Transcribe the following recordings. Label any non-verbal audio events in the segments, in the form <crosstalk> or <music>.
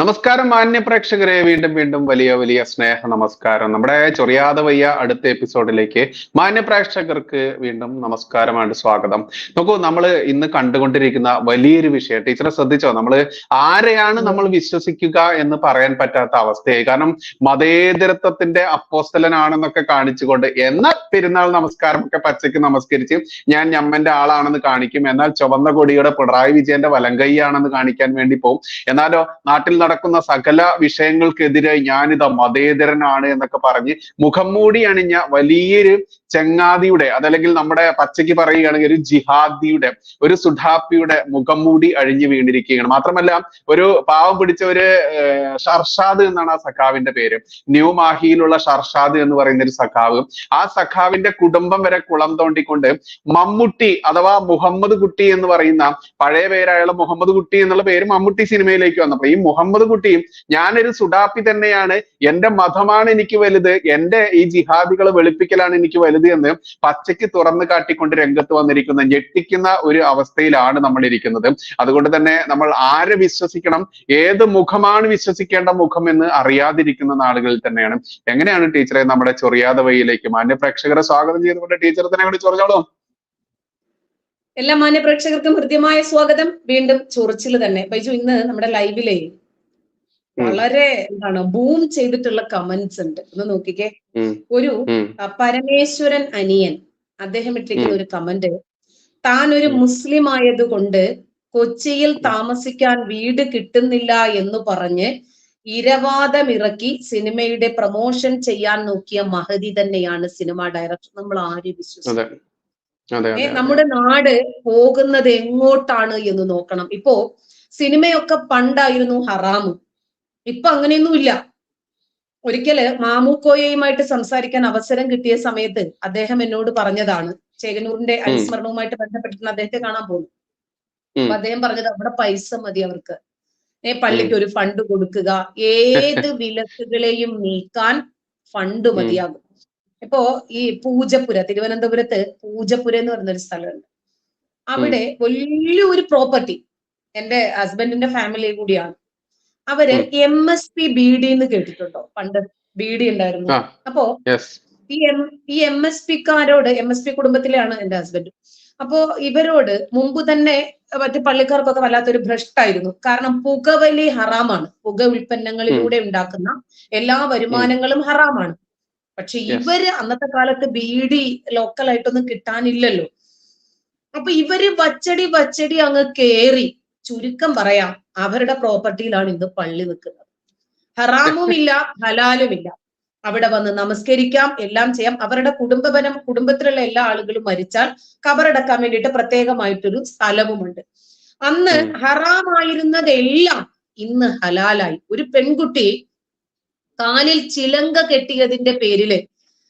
നമസ്കാരം മാന്യ പ്രേക്ഷകരെ. വീണ്ടും വീണ്ടും വലിയ വലിയ സ്നേഹ നമസ്കാരം. നമ്മുടെ ചൊറിയാതെ വയ്യ അടുത്ത എപ്പിസോഡിലേക്ക് മാന്യ പ്രേക്ഷകർക്ക് വീണ്ടും നമസ്കാരമായിട്ട് സ്വാഗതം. നോക്കൂ നമ്മൾ ഇന്ന് കണ്ടുകൊണ്ടിരിക്കുന്ന വലിയൊരു വിഷയം. ടീച്ചറെ ശ്രദ്ധിച്ചോ? നമ്മൾ ആരെയാണ് നമ്മൾ വിശ്വസിക്കുക എന്ന് പറയാൻ പറ്റാത്ത അവസ്ഥയായി. കാരണം മതേതരത്വത്തിന്റെ അപ്പോസ്തലനാണെന്നൊക്കെ കാണിച്ചുകൊണ്ട് എന്ന പെരുന്നാൾ നമസ്കാരം ഒക്കെ പച്ചയ്ക്ക് നമസ്കരിച്ച് ഞാൻ ഞമ്മന്റെ ആളാണെന്ന് കാണിക്കും. എന്നാൽ ചുവന്ന കൊടിയുടെ പിണറായി വിജയന്റെ വലങ്കൈയാണെന്ന് കാണിക്കാൻ വേണ്ടി പോകും എന്നാലോ നാട്ടിൽ നടക്കുന്ന സകല വിഷയങ്ങൾക്കെതിരെ ഞാനിതാ മതേതരനാണ് എന്നൊക്കെ പറഞ്ഞ് മുഖം മൂടി അണിഞ്ഞ വലിയൊരു ചങ്ങാതിയുടെ അതല്ലെങ്കിൽ നമ്മുടെ പച്ചയ്ക്ക് പറയുകയാണെങ്കിൽ ഒരു ജിഹാദിയുടെ ഒരു സുഡാപ്പിയുടെ മുഖം മൂടി അഴിഞ്ഞു വീണിരിക്കുകയാണ്. മാത്രമല്ല ഒരു പാവം പിടിച്ച ഒരു ഷർഷാദ് എന്നാണ് ആ സഖാവിന്റെ പേര്. ന്യൂ മാഹിയിലുള്ള ഷർഷാദ് എന്ന് പറയുന്ന ഒരു സഖാവ്. ആ സഖാവിന്റെ കുടുംബം വരെ കുളം തോണ്ടിക്കൊണ്ട് മമ്മൂട്ടി അഥവാ മുഹമ്മദ് കുട്ടി എന്ന് പറയുന്ന പഴയ പേരായുള്ള മുഹമ്മദ് കുട്ടി എന്നുള്ള പേര് മമ്മൂട്ടി സിനിമയിലേക്ക് വന്നപ്പോൾ ഈ മുഹമ്മദ് കുട്ടിയും ഞാനൊരു സുഡാപ്പി തന്നെയാണ് എന്റെ മതമാണ് എനിക്ക് വലുത് എന്റെ ഈ ജിഹാദികളെ വെളുപ്പിക്കലാണ് എനിക്ക് വലുത് എന്ന് പച്ചയ്ക്ക് തുറന്നു കാട്ടിക്കൊണ്ട് രംഗത്ത് വന്നിരിക്കുന്ന ഞെട്ടിക്കുന്ന ഒരു അവസ്ഥയിലാണ് നമ്മൾ ഇരിക്കുന്നത്. അതുകൊണ്ട് തന്നെ നമ്മൾ ആരെ വിശ്വസിക്കണം ഏത് മുഖമാണ് വിശ്വസിക്കേണ്ട മുഖം എന്ന് അറിയാതിരിക്കുന്ന നാളുകളിൽ തന്നെയാണ്. എങ്ങനെയാണ് ടീച്ചറെ നമ്മുടെ ചൊറിയാതെ വഴിയിലേക്ക് മാന്യ പ്രേക്ഷകരെ സ്വാഗതം ചെയ്തുകൊണ്ട് ടീച്ചർ തന്നെ കൂടി ചൊറിഞ്ഞോളൂ. എല്ലാ മാന്യ പ്രേക്ഷകർക്കും ഹൃദ്യമായ സ്വാഗതം. വീണ്ടും ചൊറിച്ചിൽ തന്നെ. ബൈജു ഇന്ന് നമ്മുടെ ലൈവിലെ. വളരെ എന്താണ് ബൂം ചെയ്തിട്ടുള്ള കമന്റ്സ് ഉണ്ട്. ഒന്ന് നോക്കിക്കേ. ഒരു പരമേശ്വരൻ അനിയൻ അദ്ദേഹം ഇട്ടിരിക്കുന്ന ഒരു കമന്റ് താൻ ഒരു. മുസ്ലിം ആയതുകൊണ്ട് കൊച്ചിയിൽ താമസിക്കാൻ വീട് കിട്ടുന്നില്ല എന്ന് പറഞ്ഞ് ഇരവാദമിറക്കി സിനിമയുടെ പ്രൊമോഷൻ ചെയ്യാൻ നോക്കിയ മഹതി തന്നെയാണ് സിനിമ ഡയറക്ടർ നമ്മൾ ആരും വിശ്വസിക്കും നമ്മുടെ നാട് പോകുന്നത് എങ്ങോട്ടാണ് എന്ന് നോക്കണം. ഇപ്പോ സിനിമയൊക്കെ പണ്ടായിരുന്നു ഹറാമ്. ഇപ്പൊ അങ്ങനെയൊന്നുമില്ല. ഒരിക്കൽ മാമൂക്കോയയുമായിട്ട് സംസാരിക്കാൻ അവസരം കിട്ടിയ സമയത്ത് അദ്ദേഹം എന്നോട് പറഞ്ഞതാണ്. ചേകനൂറിന്റെ അനുസ്മരണവുമായിട്ട് ബന്ധപ്പെട്ടിട്ട് അദ്ദേഹത്തെ കാണാൻ പോകുന്നു. അപ്പൊ അദ്ദേഹം പറഞ്ഞത് അവിടെ പൈസ മതി അവർക്ക്. ഏ പള്ളിക്ക് ഒരു ഫണ്ട് കൊടുക്കുക. ഏത് <laughs> വിലക്കുകളെയും നീക്കാൻ ഫണ്ട് മതിയാകും. ഇപ്പോ ഈ പൂജപ്പുര തിരുവനന്തപുരത്ത് പൂജപ്പുര എന്ന് പറയുന്ന ഒരു സ്ഥലമുണ്ട്. അവിടെ വലിയൊരു പ്രോപ്പർട്ടി എന്റെ ഹസ്ബൻഡിന്റെ ഫാമിലി കൂടിയാണ്. അവർ M S P B D എന്ന് കേട്ടിട്ടുണ്ടോ? പണ്ട് ബി ഡി ഉണ്ടായിരുന്നു. അപ്പോ ഈ എം ഈ എം എസ് പിക്കാരോട് എം എസ് പി കുടുംബത്തിലെയാണ് എന്റെ ഹസ്ബൻഡ് അപ്പോ ഇവരോട് മുമ്പ് തന്നെ മറ്റു പള്ളിക്കാർക്കൊക്കെ വല്ലാത്തൊരു ഭ്രഷ്ടായിരുന്നു. കാരണം പുകവലി ഹറാമാണ്. പുക ഉൽപ്പന്നങ്ങളിലൂടെ ഉണ്ടാക്കുന്ന എല്ലാ വരുമാനങ്ങളും ഹറാമാണ്. പക്ഷെ. ഇവർ അന്നത്തെ കാലത്ത് ബീഡി ലോക്കലായിട്ടൊന്നും കിട്ടാനില്ലല്ലോ. അപ്പൊ ഇവർ വച്ചടി വച്ചടി അങ്ങ് കേറി. ചുരുക്കം പറയാം. അവരുടെ പ്രോപ്പർട്ടിയിലാണ് ഇന്ന് പള്ളി നിൽക്കുന്നത്. ഹറാമുമില്ല ഹലാലുമില്ല. അവിടെ വന്ന് നമസ്കരിക്കാം എല്ലാം ചെയ്യാം. അവരുടെ കുടുംബപരം കുടുംബത്തിലുള്ള എല്ലാ ആളുകളും മരിച്ചാൽ കബറടക്കാൻ വേണ്ടിയിട്ട് പ്രത്യേകമായിട്ടൊരു സ്ഥലവുമുണ്ട്. അന്ന്. ഹറാമായിരുന്നതെല്ലാം ഇന്ന് ഹലാലായി. ഒരു പെൺകുട്ടി കാലിൽ ചിലങ്ക കെട്ടിയതിന്റെ പേരിൽ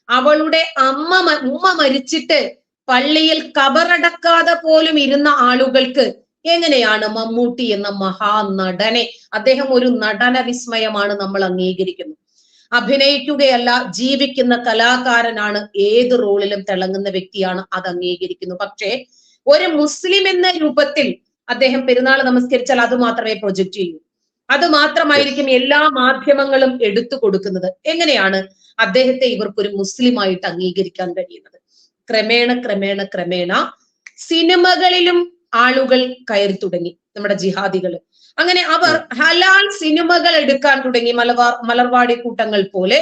അവളുടെ അമ്മ ഉമ്മ മരിച്ചിട്ട് പള്ളിയിൽ കബറടക്കാതെ പോലും ഇരുന്ന ആളുകൾക്ക് എങ്ങനെയാണ് മമ്മൂട്ടി എന്ന മഹാനടനെ? അദ്ദേഹം ഒരു നടന വിസ്മയമാണ് നമ്മൾ അംഗീകരിക്കുന്നത് അഭിനയിക്കുകയല്ല ജീവിക്കുന്ന കലാകാരനാണ് ഏത് റോളിലും തിളങ്ങുന്ന വ്യക്തിയാണ് അത് അംഗീകരിക്കുന്നു. പക്ഷേ ഒരു മുസ്ലിം എന്ന രൂപത്തിൽ അദ്ദേഹം പെരുന്നാൾ നമസ്കരിച്ചാൽ അത് മാത്രമേ പ്രൊജക്ട് ചെയ്യൂ. അത് മാത്രമായിരിക്കും എല്ലാ മാധ്യമങ്ങളും എടുത്തു കൊടുക്കുന്നത്. എങ്ങനെയാണ് അദ്ദേഹത്തെ ഇവർക്കൊരു മുസ്ലിമായിട്ട് അംഗീകരിക്കാൻ കഴിയുന്നത്? ക്രമേണ ക്രമേണ ക്രമേണ സിനിമകളിലും ആളുകൾ കയറി തുടങ്ങി നമ്മുടെ ജിഹാദികൾ അങ്ങനെ അവർ ഹലാൽ സിനിമകൾ എടുക്കാൻ തുടങ്ങി മലബാർ മലർവാടി കൂട്ടങ്ങൾ പോലെ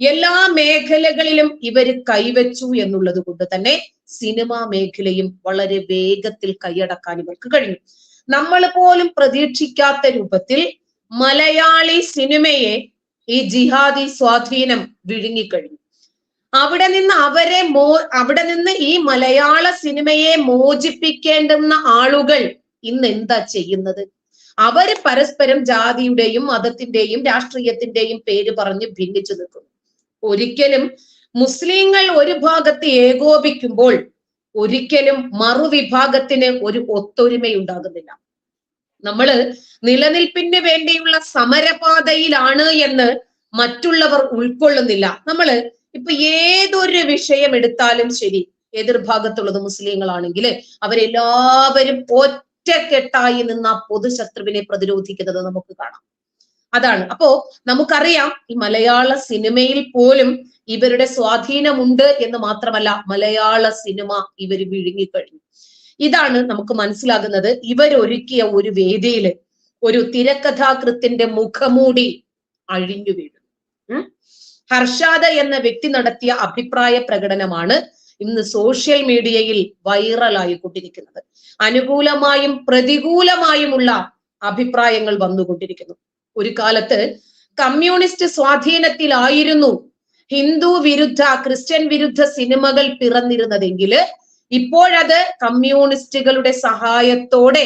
എല്ലാ മേഖലകളിലും ഇവർ കൈവച്ചു എന്നുള്ളത് കൊണ്ട് തന്നെ സിനിമാ മേഖലയും വളരെ വേഗത്തിൽ കൈയടക്കാൻ ഇവർക്ക് കഴിഞ്ഞു. നമ്മൾ പോലും പ്രതീക്ഷിക്കാത്ത രൂപത്തിൽ മലയാളി സിനിമയെ ഈ ജിഹാദി സ്വാധീനം വിഴുങ്ങിക്കഴിഞ്ഞു അവിടെ നിന്ന് അവരെ മോ അവിടെ നിന്ന് ഈ മലയാള സിനിമയെ മോചിപ്പിക്കേണ്ടുന്ന ആളുകൾ ഇന്ന് എന്താ ചെയ്യുന്നത്? അവർ പരസ്പരം ജാതിയുടെയും മതത്തിന്റെയും രാഷ്ട്രീയത്തിന്റെയും പേര് പറഞ്ഞ് ഭിന്നിച്ചു നിൽക്കുന്നു. ഒരിക്കലും മുസ്ലിങ്ങൾ ഒരു ഭാഗത്ത് ഏകോപിക്കുമ്പോൾ ഒരിക്കലും മറുവിഭാഗത്തിന് ഒരു ഒത്തൊരുമയുണ്ടാകുന്നില്ല. നമ്മൾ നിലനിൽപ്പിന് വേണ്ടിയുള്ള സമരപാതയിലാണ് എന്ന് മറ്റുള്ളവർ ഉൾക്കൊള്ളുന്നില്ല. നമ്മൾ ഇപ്പൊ ഏതൊരു വിഷയം എടുത്താലും ശരി എതിർഭാഗത്തുള്ളത് മുസ്ലിങ്ങളാണെങ്കിൽ അവരെല്ലാവരും ഒറ്റക്കെട്ടായി നിന്ന് ആ പൊതുശത്രുവിനെ പ്രതിരോധിക്കുന്നത് നമുക്ക് കാണാം. അതാണ്. അപ്പോ നമുക്കറിയാം ഈ മലയാള സിനിമയിൽ പോലും ഇവരുടെ സ്വാധീനമുണ്ട് എന്ന് മാത്രമല്ല മലയാള സിനിമ ഇവർ വിഴുങ്ങിക്കഴിഞ്ഞു. ഇതാണ് നമുക്ക് മനസ്സിലാകുന്നത് ഇവരൊരുക്കിയ ഒരു വേദിയിൽ ഒരു തിരക്കഥാകൃത്തിന്റെ മുഖമൂടി അഴിഞ്ഞു വീഴും. ഹർഷാദ എന്ന വ്യക്തി നടത്തിയ അഭിപ്രായ പ്രകടനമാണ് ഇന്ന് സോഷ്യൽ മീഡിയയിൽ വൈറലായിക്കൊണ്ടിരിക്കുന്നത് അനുകൂലമായും പ്രതികൂലമായുമുള്ള അഭിപ്രായങ്ങൾ വന്നുകൊണ്ടിരിക്കുന്നു. ഒരു കാലത്ത് കമ്മ്യൂണിസ്റ്റ് സ്വാധീനത്തിലായിരുന്നു ഹിന്ദു വിരുദ്ധ ക്രിസ്ത്യൻ വിരുദ്ധ സിനിമകൾ പിറന്നിരുന്നതെങ്കിൽ ഇപ്പോഴത് കമ്മ്യൂണിസ്റ്റുകളുടെ സഹായത്തോടെ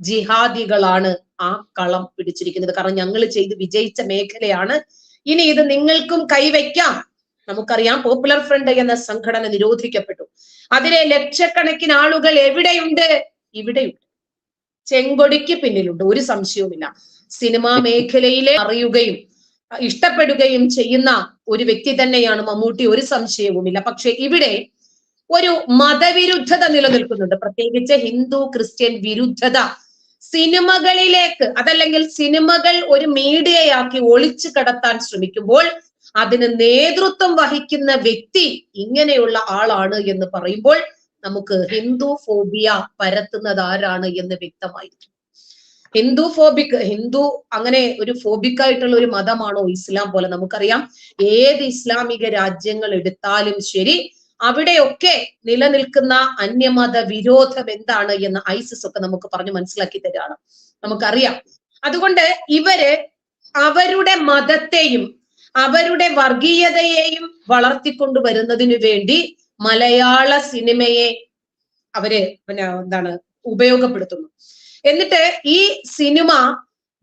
ജിഹാദികളാണ് ആ കളം പിടിച്ചിരിക്കുന്നത്. കാരണം ഞങ്ങൾ ചെയ്ത് വിജയിച്ച മേഖലയാണ് ഇനി ഇത് നിങ്ങൾക്കും കൈവയ്ക്കാം. നമുക്കറിയാം പോപ്പുലർ ഫ്രണ്ട് എന്ന സംഘടന നിരോധിക്കപ്പെട്ടു. അതിലെ ലക്ഷക്കണക്കിന് ആളുകൾ എവിടെയുണ്ട്? ഇവിടെയുണ്ട്. ചെങ്കൊടിക്ക് പിന്നിലുണ്ട്. ഒരു സംശയവുമില്ല. സിനിമാ മേഖലയിലെ അറിയുകയും ഇഷ്ടപ്പെടുകയും ചെയ്യുന്ന ഒരു വ്യക്തി തന്നെയാണ് മമ്മൂട്ടി. ഒരു സംശയവുമില്ല. പക്ഷെ ഇവിടെ ഒരു മതവിരുദ്ധത നിലനിൽക്കുന്നുണ്ട്. പ്രത്യേകിച്ച് ഹിന്ദു ക്രിസ്ത്യൻ വിരുദ്ധത സിനിമകളിലേക്ക് അതല്ലെങ്കിൽ സിനിമകൾ ഒരു മീഡിയയാക്കി ഒളിച്ചു കടത്താൻ ശ്രമിക്കുമ്പോൾ അതിന് നേതൃത്വം വഹിക്കുന്ന വ്യക്തി ഇങ്ങനെയുള്ള ആളാണ് എന്ന് പറയുമ്പോൾ നമുക്ക് ഹിന്ദു ഫോബിയ പരത്തുന്നത് ആരാണ് എന്ന് വ്യക്തമായിരിക്കും. ഹിന്ദു ഫോബിക് ഹിന്ദു അങ്ങനെ ഒരു ഫോബിക് ആയിട്ടുള്ള ഒരു മതമാണോ ഇസ്ലാം പോലെ നമുക്കറിയാം. ഏത് ഇസ്ലാമിക രാജ്യങ്ങൾ എടുത്താലും ശരി അവിടെയൊക്കെ നിലനിൽക്കുന്ന അന്യമത വിരോധം എന്താണ് എന്ന് ഐസിസ് ഒക്കെ നമുക്ക് പറഞ്ഞു മനസ്സിലാക്കി തരാണ്. നമുക്കറിയാം. അതുകൊണ്ട് ഇവർ അവരുടെ മതത്തെയും അവരുടെ വർഗീയതയെയും വളർത്തിക്കൊണ്ടുവരുന്നതിനു വേണ്ടി മലയാള സിനിമയെ അവർ പിന്നെ എന്താണ് ഉപയോഗപ്പെടുത്തുന്നു. എന്നിട്ട് ഈ സിനിമ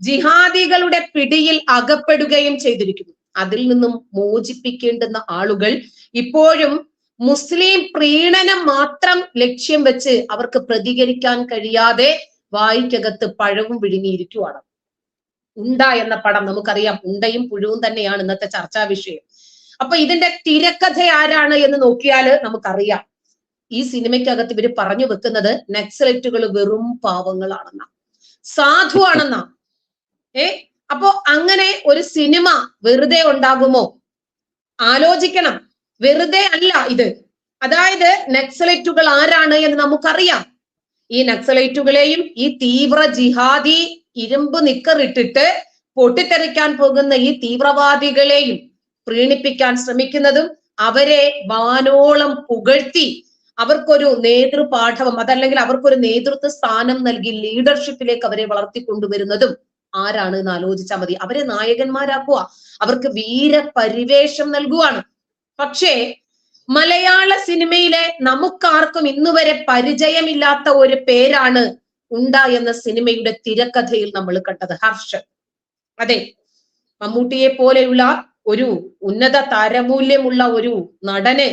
ജിഹാദികളുടെ പിടിയിൽ അകപ്പെടുകയും ചെയ്തിരിക്കുന്നു. അതിൽ നിന്നും മോചിപ്പിക്കേണ്ടുന്ന ആളുകൾ ഇപ്പോഴും മുസ്ലിം പ്രീണനം മാത്രം ലക്ഷ്യം വെച്ച് അവർക്ക് പ്രതികരിക്കാൻ കഴിയാതെ വായിക്കകത്ത് പഴവും വിഴുങ്ങിയിരിക്കുവാണ് ഉണ്ട എന്ന പടം നമുക്കറിയാം. ഉണ്ടയും പുഴുവും തന്നെയാണ് ഇന്നത്തെ ചർച്ചാ വിഷയം. അപ്പൊ ഇതിന്റെ തിരക്കഥ ആരാണ് എന്ന് നോക്കിയാൽ നമുക്കറിയാം. ഈ സിനിമയ്ക്കകത്ത് ഇവർ പറഞ്ഞു വെക്കുന്നത് നക്സലറ്റുകൾ വെറും പാവങ്ങളാണെന്ന. സാധുവാണെന്ന. ഏ? അപ്പോ അങ്ങനെ ഒരു സിനിമ വെറുതെ ഉണ്ടാകുമോ? ആലോചിക്കണം. വെറുതെ അല്ല ഇത്. അതായത് നക്സലൈറ്റുകൾ ആരാണ് എന്ന് നമുക്കറിയാം. ഈ നക്സലൈറ്റുകളെയും ഈ തീവ്ര ജിഹാദി ഇരുമ്പ് നിക്കറിട്ടിട്ട് പൊട്ടിത്തെറിക്കാൻ പോകുന്ന ഈ തീവ്രവാദികളെയും പ്രീണിപ്പിക്കാൻ ശ്രമിക്കുന്നതും അവരെ വാനോളം പുകഴ്ത്തി അവർക്കൊരു നേതൃപാഠവം അതല്ലെങ്കിൽ അവർക്കൊരു നേതൃത്വ സ്ഥാനം നൽകി ലീഡർഷിപ്പിലേക്ക് അവരെ വളർത്തിക്കൊണ്ടുവരുന്നതും ആരാണ് എന്ന് ആലോചിച്ചാൽ മതി. അവരെ നായകന്മാരാക്കുക. അവർക്ക് വീരപരിവേഷം നൽകുവാണ്. പക്ഷേ മലയാള സിനിമയിലെ നമുക്കാർക്കും ഇന്നുവരെ പരിചയമില്ലാത്ത ഒരു പേരാണ് ഉണ്ട എന്ന സിനിമയുടെ തിരക്കഥയിൽ നമ്മൾ കണ്ടത് ഹർഷൻ. അതെ മമ്മൂട്ടിയെ പോലെയുള്ള ഒരു ഉന്നത താരമൂല്യമുള്ള ഒരു നടന്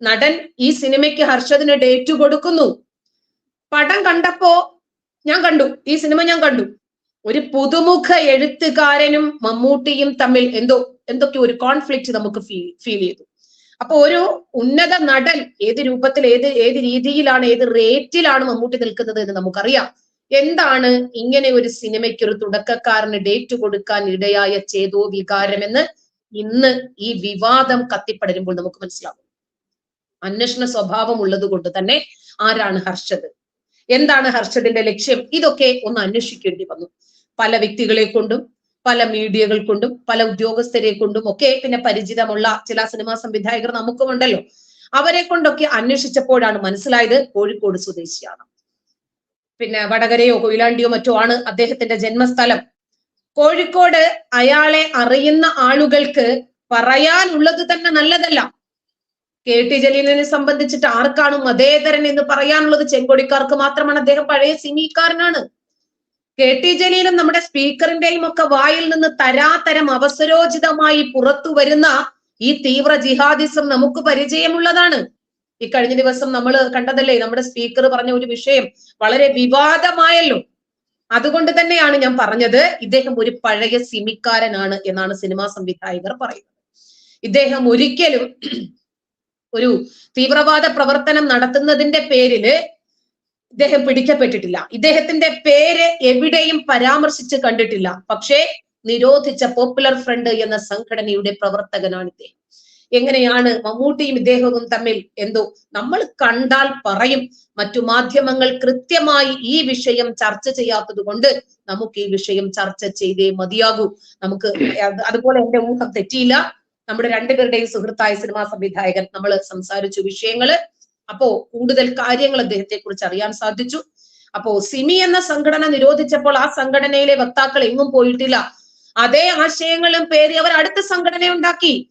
നടൻ ഈ സിനിമയ്ക്ക് ഹർഷദിന് ഡേറ്റ് കൊടുക്കുന്നു. പടം കണ്ടപ്പോ ഞാൻ കണ്ടു ഈ സിനിമ ഞാൻ കണ്ടു. ഒരു പുതുമുഖ എഴുത്തുകാരനും മമ്മൂട്ടിയും തമ്മിൽ എന്തോ എന്തൊക്കെ ഒരു കോൺഫ്ലിക്റ്റ് നമുക്ക് ഫീൽ ഫീൽ ചെയ്തു. അപ്പൊ ഒരു ഉന്നത നടൻ ഏത് രൂപത്തിൽ ഏത് ഏത് രീതിയിലാണ് ഏത് റേറ്റിലാണ് മമ്മൂട്ടി നിൽക്കുന്നത് എന്ന് നമുക്കറിയാം. എന്താണ് ഇങ്ങനെ ഒരു സിനിമയ്ക്ക് ഒരു തുടക്കക്കാരന് ഡേറ്റ് കൊടുക്കാൻ ഇടയായ ചേതോ വികാരമെന്ന് ഇന്ന് ഈ വിവാദം കത്തിപ്പടരുമ്പോൾ നമുക്ക് മനസ്സിലാകും. അന്വേഷണ സ്വഭാവം ഉള്ളത് കൊണ്ട് തന്നെ ആരാണ് ഹർഷത് എന്താണ് ഹർഷതിന്റെ ലക്ഷ്യം? ഇതൊക്കെ ഒന്ന് അന്വേഷിക്കേണ്ടി വന്നു. പല വ്യക്തികളെ കൊണ്ടും പല മീഡിയകൾ കൊണ്ടും പല ഉദ്യോഗസ്ഥരെ കൊണ്ടും ഒക്കെ പിന്നെ പരിചിതമുള്ള ചില സിനിമാ സംവിധായകർ നമുക്കുമുണ്ടല്ലോ അവരെ കൊണ്ടൊക്കെ അന്വേഷിച്ചപ്പോഴാണ് മനസ്സിലായത് കോഴിക്കോട് സ്വദേശിയാണ്. പിന്നെ വടകരയോ കൊയിലാണ്ടിയോ മറ്റോ ആണ് അദ്ദേഹത്തിന്റെ ജന്മസ്ഥലം. കോഴിക്കോട് അയാളെ അറിയുന്ന ആളുകൾക്ക് പറയാനുള്ളത് തന്നെ നല്ലതല്ല. കെ ടി ജലീലിനെ സംബന്ധിച്ചിട്ട് ആർക്കാണ് മതേതരൻ എന്ന് പറയാനുള്ളത്? ചെങ്കൊടിക്കാർക്ക് മാത്രമാണ്. അദ്ദേഹം പഴയ സിനിക്കാരനാണ് കെ ടി ജലീലും നമ്മുടെ സ്പീക്കറിന്റെയും ഒക്കെ വായിൽ നിന്ന് തരാതരം അവസരോചിതമായി പുറത്തു വരുന്ന ഈ തീവ്ര ജിഹാദിസം നമുക്ക് പരിചയമുള്ളതാണ്. ഈ കഴിഞ്ഞ ദിവസം നമ്മൾ കണ്ടതല്ലേ നമ്മുടെ സ്പീക്കർ പറഞ്ഞ ഒരു വിഷയം വളരെ വിവാദമായല്ലോ. അതുകൊണ്ട് തന്നെയാണ് ഞാൻ പറഞ്ഞത് ഇദ്ദേഹം ഒരു പഴയ സിമിക്കാരനാണ് എന്നാണ് സിനിമാ സംവിധായകർ പറയുന്നത്. ഇദ്ദേഹം ഒരിക്കലും ഒരു തീവ്രവാദ പ്രവർത്തനം നടത്തുന്നതിന്റെ പേരിൽ ഇദ്ദേഹം പിടിക്കപ്പെട്ടിട്ടില്ല. ഇദ്ദേഹത്തിന്റെ പേര് എവിടെയും പരാമർശിച്ച് കണ്ടിട്ടില്ല. പക്ഷേ നിരോധിച്ച പോപ്പുലർ ഫ്രണ്ട് എന്ന സംഘടനയുടെ പ്രവർത്തകനാണ് ഇദ്ദേഹം. എങ്ങനെയാണ് മമ്മൂട്ടിയും ഇദ്ദേഹവും തമ്മിൽ എന്തോ നമ്മൾ കണ്ടാൽ പറയും മറ്റു മാധ്യമങ്ങൾ കൃത്യമായി ഈ വിഷയം ചർച്ച ചെയ്യാത്തത് കൊണ്ട് നമുക്ക് ഈ വിഷയം ചർച്ച ചെയ്തേ മതിയാകൂ. നമുക്ക് അത് അതുപോലെ എന്റെ ഊഹം തെറ്റിയില്ല. നമ്മുടെ രണ്ടുപേരുടെയും സുഹൃത്തായ സിനിമാ സംവിധായകൻ നമ്മൾ സംസാരിച്ചു വിഷയങ്ങൾ. അപ്പോ കൂടുതൽ കാര്യങ്ങൾ അദ്ദേഹത്തെ കുറിച്ച് അറിയാൻ സാധിച്ചു. അപ്പോ സിമി എന്ന സംഘടന നിരോധിച്ചപ്പോൾ ആ സംഘടനയിലെ വക്താക്കൾ എങ്ങും പോയിട്ടില്ല. അതേ ആശയങ്ങളും പേരി അവർ അടുത്ത സംഘടന ഉണ്ടാക്കി